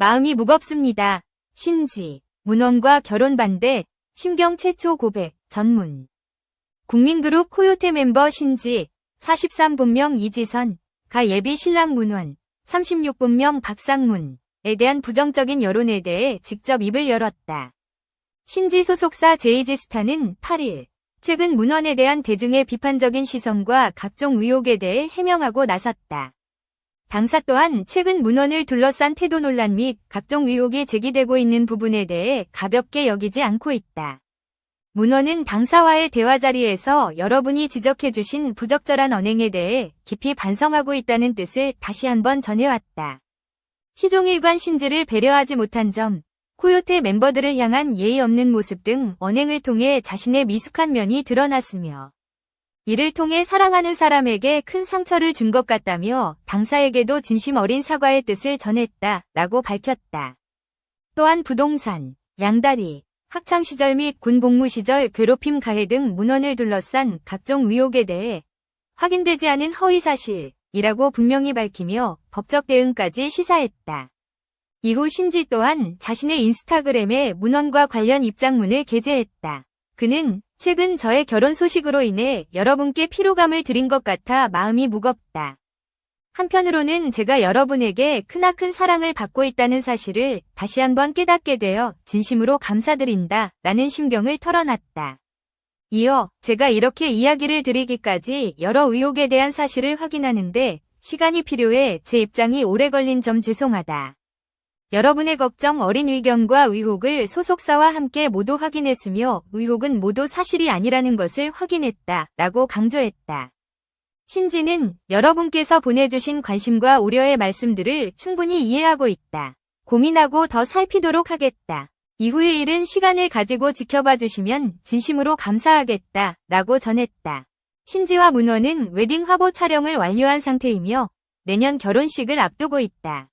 마음이 무겁습니다. 신지, 문원과 결혼 반대, 심경 최초 고백, 전문. 국민그룹 코요테 멤버 신지, 43본명 이지선, 가 예비 신랑 문원, 36본명 박상문에 대한 부정적인 여론에 대해 직접 입을 열었다. 신지 소속사 제이지스타는 8일, 최근 문원에 대한 대중의 비판적인 시선과 각종 의혹에 대해 해명하고 나섰다. 당사 또한 최근 문원을 둘러싼 태도 논란 및 각종 의혹이 제기되고 있는 부분에 대해 가볍게 여기지 않고 있다. 문원은 당사와의 대화 자리에서 여러분이 지적해주신 부적절한 언행에 대해 깊이 반성하고 있다는 뜻을 다시 한번 전해왔다. 시종일관 신지를 배려하지 못한 점, 코요테 멤버들을 향한 예의 없는 모습 등 언행을 통해 자신의 미숙한 면이 드러났으며 이를 통해 사랑하는 사람에게 큰 상처를 준 것 같다며 당사에게도 진심 어린 사과의 뜻을 전했다 라고 밝혔다. 또한 부동산, 양다리, 학창시절 및 군 복무 시절 괴롭힘 가해 등 문헌을 둘러싼 각종 의혹에 대해 확인되지 않은 허위사실이라고 분명히 밝히며 법적 대응까지 시사했다. 이후 신지 또한 자신의 인스타그램에 문헌과 관련 입장문을 게재했다. 그는 최근 저의 결혼 소식으로 인해 여러분께 피로감을 드린 것 같아 마음이 무겁다. 한편으로는 제가 여러분에게 크나큰 사랑을 받고 있다는 사실을 다시 한번 깨닫게 되어 진심으로 감사드린다 라는 심경을 털어놨다. 이어 제가 이렇게 이야기를 드리기까지 여러 의혹에 대한 사실을 확인하는데 시간이 필요해 제 입장이 오래 걸린 점 죄송하다. 여러분의 걱정 어린 의견과 의혹을 소속사와 함께 모두 확인했으며 의혹은 모두 사실이 아니라는 것을 확인했다 라고 강조했다. 신지는 여러분께서 보내주신 관심과 우려의 말씀들을 충분히 이해하고 있다. 고민하고 더 살피도록 하겠다. 이후의 일은 시간을 가지고 지켜봐 주시면 진심으로 감사하겠다. 라고 전했다. 신지와 문원은 웨딩 화보 촬영을 완료한 상태이며 내년 결혼식을 앞두고 있다.